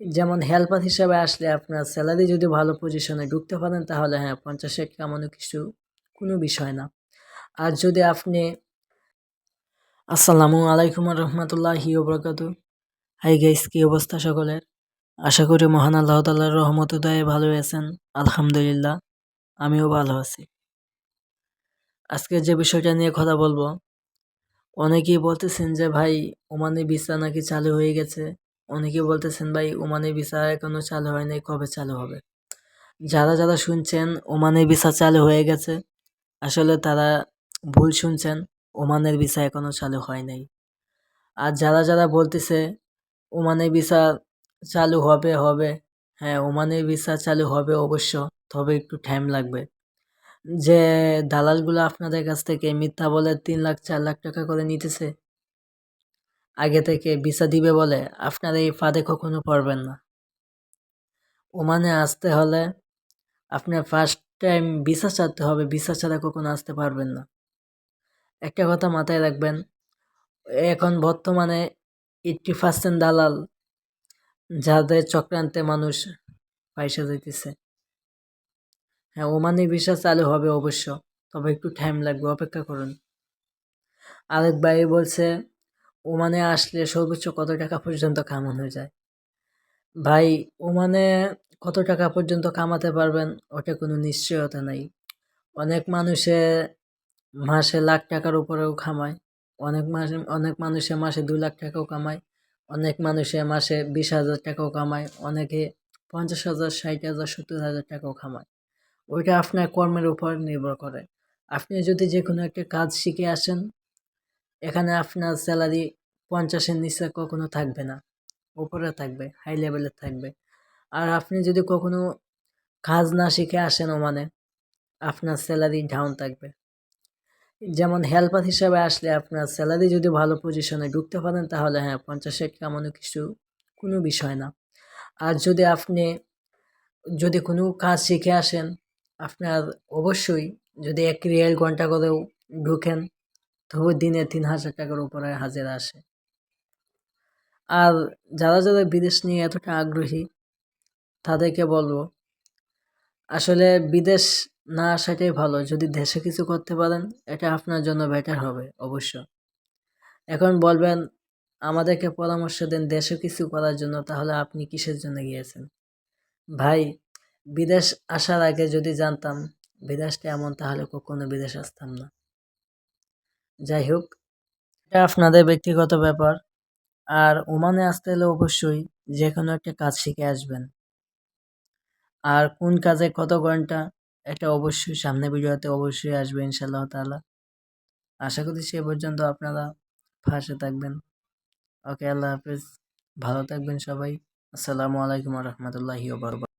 যেমন হেল্পার হিসাবে আসলে আপনার স্যালারি যদি ভালো পজিশনে ঢুকতে পারেন, তাহলে হ্যাঁ পঞ্চাশ ষাট কামানো কিছু, কোনো বিষয় না। আর যদি আপনি, আসসালামু আলাইকুম রহমতুল্লাহি ওবরাকাতু হাই গাইস কী অবস্থা সকলের? আশা করি মহান আল্লাহ তাল্লাহর রহমত উদয়ে ভালো আছেন। আলহামদুলিল্লাহ, আমিও ভালো আছি। আজকে যে বিষয়টা নিয়ে কথা বলব, অনেকেই বলতেছেন যে ভাই ওমানে ভিসা নাকি চালু হয়ে গেছে। অনেকে বলতেছেন, ভাই ওমানে ভিসা এখনও চালু হয় নাই, কবে চালু হবে? যারা যারা শুনছেন ওমানে ভিসা চালু হয়ে গেছে, আসলে তারা ভুল শুনছেন, ওমানের ভিসা এখনও চালু হয় নাই। আর যারা যারা বলতেছে, ওমানের ভিসা চালু হবে হবে হ্যাঁ ওমানের ভিসা চালু হবে অবশ্য, তবে একটু টাইম লাগবে। যে দালালগুলো আপনাদের কাছ থেকে মিথ্যা বলে তিন লাখ, চার লাখ টাকা করে নিতেছে আগে থেকে ভিসা দিবে বলে আপনারা এই ফাঁদে কখনো পড়বেন না। ওমানে আসতে হলে আপনার ফার্স্ট টাইম ভিসা ছাড়তে হবে, ভিসা ছাড়া কখনো আসতে পারবেন না। একটা কথা মাথায় রাখবেন, এখন বর্তমানে এইটটি পার্সেন্ট দালাল যাদের চক্রান্তে মানুষ পয়সা যাইতেছে হ্যাঁ ওমানে ভিসা চালু হবে অবশ্য, তবে একটু টাইম লাগবে, অপেক্ষা করুন। আরেক ভাই বলছে ওমানে আসলে সর্বোচ্চ কত টাকা পর্যন্ত কামান হয়ে যায়? ভাই, ওমানে কত টাকা পর্যন্ত কামাতে পারবেন ওটা কোনো নিশ্চয়তা নাই। অনেক মানুষে মাসে লাখ টাকার উপরেও কামায়, অনেক মাসে, অনেক মানুষে মাসে দু লাখ টাকাও কামায়, অনেক মানুষে মাসে বিশ হাজার টাকাও কামায়, অনেকে পঞ্চাশ হাজার, ষাট হাজার, সত্তর হাজার টাকাও কামায়। ওইটা আপনার কর্মের উপর নির্ভর করে। আপনি যদি যে কোনো একটা কাজ শিখে আসেন এখানে আপনার স্যালারি পঞ্চাশের নিচে কখনো থাকবে না। উপরে থাকবে হাই লেভেলের থাকবে। আর আপনি যদি কখনো কাজ না শিখে আসেন ওমানে, আপনার স্যালারি ডাউন থাকবে। যেমন হেল্পার হিসাবে আসলে আপনার স্যালারি যদি ভালো পজিশনে ঢুকতে পারেন, তাহলে হ্যাঁ পঞ্চাশে কামানো কিছু কোনো বিষয় না। আর যদি আপনি, যদি কোনো কাজ শিখে আসেন, আপনার অবশ্যই যদি এক রিয়েল ঘণ্টা করেও ঢুকেন তবু দিনে তিন হাজার টাকার উপরে হাজিরা আসে। আর যারা যারা বিদেশ নিয়ে এতটা আগ্রহী, তাদেরকে বলব, আসলে বিদেশ না আসাটাই ভালো। যদি দেশে কিছু করতে পারেন, এটা আপনার জন্য বেটার হবে, অবশ্য। এখন বলবেন, আমাদেরকে পরামর্শ দেন দেশে কিছু করার জন্য, তাহলে আপনি কিসের জন্য গিয়েছেন? ভাই, বিদেশ আসার আগে যদি জানতাম, বিদেশটা এমন, তাহলে কখনো বিদেশ আসতাম না। যাই হোক, এটা আপনাদের ব্যক্তিগত ব্যাপার। আর ওমানে আসতে হলে অবশ্যই যে কোনো একটা কাজ শিখে আসবেন। আর কোন কাজে কত ঘণ্টা, এটা অবশ্যই সামনে ভিডিওতে অবশ্যই আসবে ইনশাল্লাহ তালা আশা করি সে পর্যন্ত আপনারা ফাঁসে থাকবেন। ওকে, আল্লাহ হাফিজ। ভালো থাকবেন সবাই। আসসালামু আলাইকুম রহমতুল্লাহি